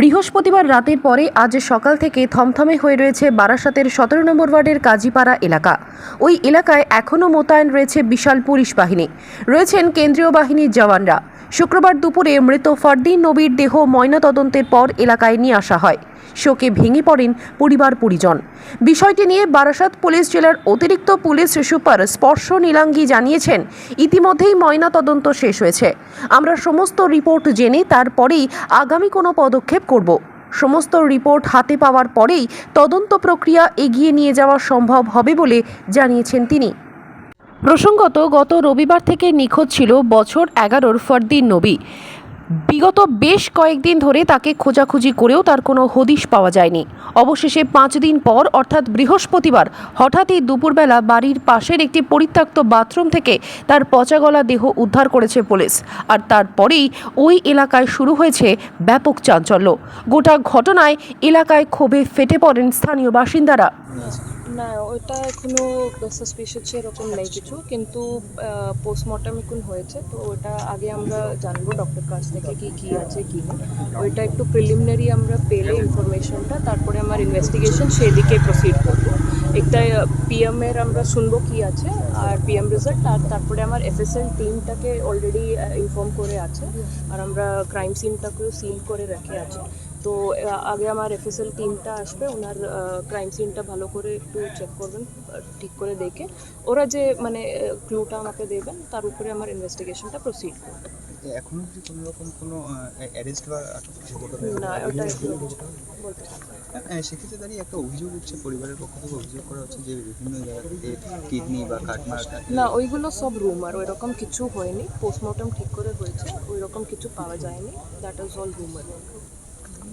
বৃহস্পতিবার রাতের পরে আজ সকাল থেকে থমথমে হয়ে রয়েছে বারাসাতের সতেরো নম্বর ওয়ার্ডের কাজীপাড়া এলাকা। ওই এলাকায় এখনও মোতায়েন রয়েছে বিশাল পুলিশ বাহিনী। রয়েছেন কেন্দ্রীয় বাহিনীর জওয়ানরা। শুক্রবার দুপুরে মৃত ফরদিন নবীর দেহ ময়নাতদন্তের পর এলাকায় নিয়ে আসা হয়। শোকে ভেঙে পড়েন পরিবার পরিজন। বিষয়টি নিয়ে বারাসাত পুলিশ জেলার অতিরিক্ত পুলিশ সুপার স্পর্শ নীলাঙ্গি জানিয়েছেন, ইতিমধ্যেই ময়নাতদন্ত শেষ হয়েছে। আমরা সমস্ত রিপোর্ট জেনে তারপরেই আগামী কোনো পদক্ষেপ করব। সমস্ত রিপোর্ট হাতে পাওয়ার পরেই তদন্ত প্রক্রিয়া এগিয়ে নিয়ে যাওয়া সম্ভব হবে বলে জানিয়েছেন তিনি। প্রসঙ্গত, গত রবিবার থেকে নিখোঁজ ছিল বছর এগারোর ফরদিন নবী। বিগত বেশ কয়েকদিন ধরে তাকে খোঁজাখুঁজি করেও তার কোনো হদিশ পাওয়া যায়নি। অবশেষে পাঁচ দিন পর, অর্থাৎ বৃহস্পতিবার, হঠাৎই দুপুরবেলা বাড়ির পাশের একটি পরিত্যক্ত বাথরুম থেকে তার পচাগলা দেহ উদ্ধার করেছে পুলিশ। আর তারপরেই ওই এলাকায় শুরু হয়েছে ব্যাপক চাঞ্চল্য। গোটা ঘটনায় এলাকায় ক্ষোভে ফেটে পড়েন স্থানীয় বাসিন্দারা। না, ওটা এখনও সাসপিশিয়াস এরকম নেই কিছু, কিন্তু পোস্টমর্টম এখন হয়েছে, তো ওটা আগে আমরা জানব ডক্টর কাছ থেকে কি কি আছে, কি নেই। ওইটা একটু প্রিলিমিনারি আমরা পেলে ইনফরমেশনটা তারপরে আমার ইনভেস্টিগেশন সেদিকে প্রসিড করব। একটা পিএম এর আমরা শুনব কি আছে, আর পিএম রেজাল্ট আর তারপরে আমার এফএসএল টিমটাকে অলরেডি ইনফর্ম করে আছে, আর আমরা ক্রাইম সিনটাকেও সিল করে রেখে আছে। তো আগে আমার এফএসএল টিমটা আসবে ওনার ক্রাইম সিনটা ভালো করে একটু চেক করবেন ঠিক করে দেখে। ওরা যে মানে ক্লুটা আমাকে দেবেন তার উপরে আমার ইনভেস্টিগেশনটা প্রসিড করবে। এখনও কি কোনো রকম কোনো অ্যারেস্ট বা না ওটা বলতে সেক্ষেত্রে দাঁড়িয়ে একটা অভিযোগ উঠছে পরিবারের পক্ষ থেকে অভিযোগ করা হচ্ছে যে বিভিন্ন জায়গা থেকে কিডনি বা কাটমার না ওইগুলো সব রুমার ওইরকম কিছু হয়নি। পোস্টমর্টম ঠিক করে হয়েছে ওই রকম কিছু পাওয়া যায়নি। That is all rumour